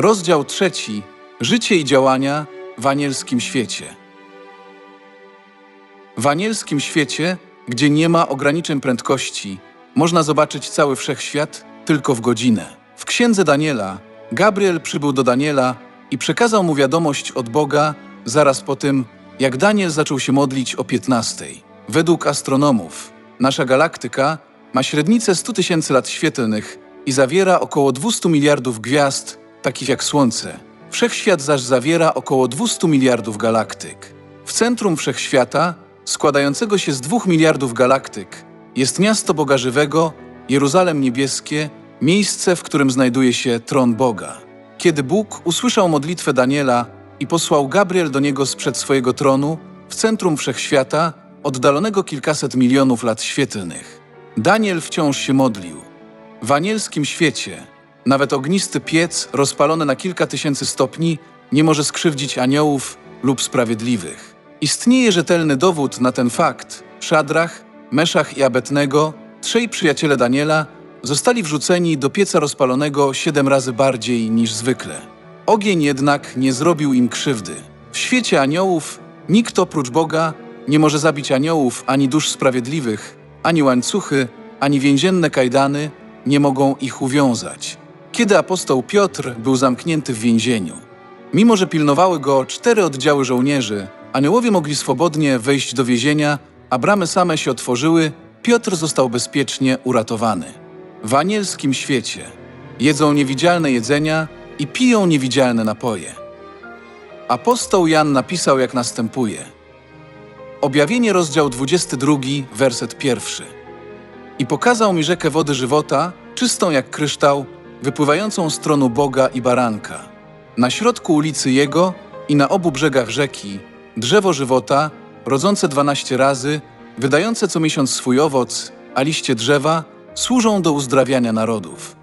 Rozdział trzeci. Życie i działania w anielskim świecie. W anielskim świecie, gdzie nie ma ograniczeń prędkości, można zobaczyć cały wszechświat tylko w godzinę. W księdze Daniela Gabriel przybył do Daniela i przekazał mu wiadomość od Boga zaraz po tym, jak Daniel zaczął się modlić o 15. Według astronomów, nasza galaktyka ma średnicę 100 tysięcy lat świetlnych i zawiera około 200 miliardów gwiazd, takich jak Słońce. Wszechświat zaś zawiera około 200 miliardów galaktyk. W centrum wszechświata, składającego się z 2 miliardów galaktyk, jest miasto Boga Żywego, Jeruzalem Niebieskie, miejsce, w którym znajduje się tron Boga. Kiedy Bóg usłyszał modlitwę Daniela i posłał Gabriel do niego sprzed swojego tronu, w centrum wszechświata, oddalonego kilkaset milionów lat świetlnych, Daniel wciąż się modlił. W anielskim świecie nawet ognisty piec rozpalony na kilka tysięcy stopni nie może skrzywdzić aniołów lub sprawiedliwych. Istnieje rzetelny dowód na ten fakt. Szadrach, Meszach i Abednego, trzej przyjaciele Daniela, zostali wrzuceni do pieca rozpalonego siedem razy bardziej niż zwykle. Ogień jednak nie zrobił im krzywdy. W świecie aniołów nikt oprócz Boga nie może zabić aniołów ani dusz sprawiedliwych, ani łańcuchy, ani więzienne kajdany nie mogą ich uwiązać. Kiedy apostoł Piotr był zamknięty w więzieniu, mimo że pilnowały go cztery oddziały żołnierzy, aniołowie mogli swobodnie wejść do więzienia, a bramy same się otworzyły, Piotr został bezpiecznie uratowany. W anielskim świecie jedzą niewidzialne jedzenia i piją niewidzialne napoje. Apostoł Jan napisał jak następuje. Objawienie rozdział 22, werset pierwszy. I pokazał mi rzekę wody żywota, czystą jak kryształ, wypływającą z tronu Boga i baranka. Na środku ulicy Jego i na obu brzegach rzeki drzewo żywota, rodzące dwanaście razy, wydające co miesiąc swój owoc, a liście drzewa służą do uzdrawiania narodów.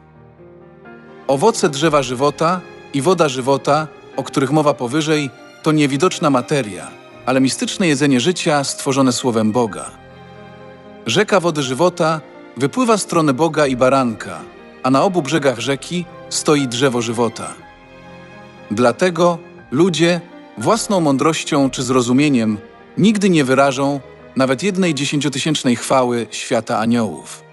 Owoce drzewa żywota i woda żywota, o których mowa powyżej, to niewidoczna materia, ale mistyczne jedzenie życia stworzone słowem Boga. Rzeka wody żywota wypływa z strony Boga i baranka, a na obu brzegach rzeki stoi drzewo żywota. Dlatego ludzie własną mądrością czy zrozumieniem nigdy nie wyrażą nawet jednej dziesięciotysięcznej chwały świata aniołów.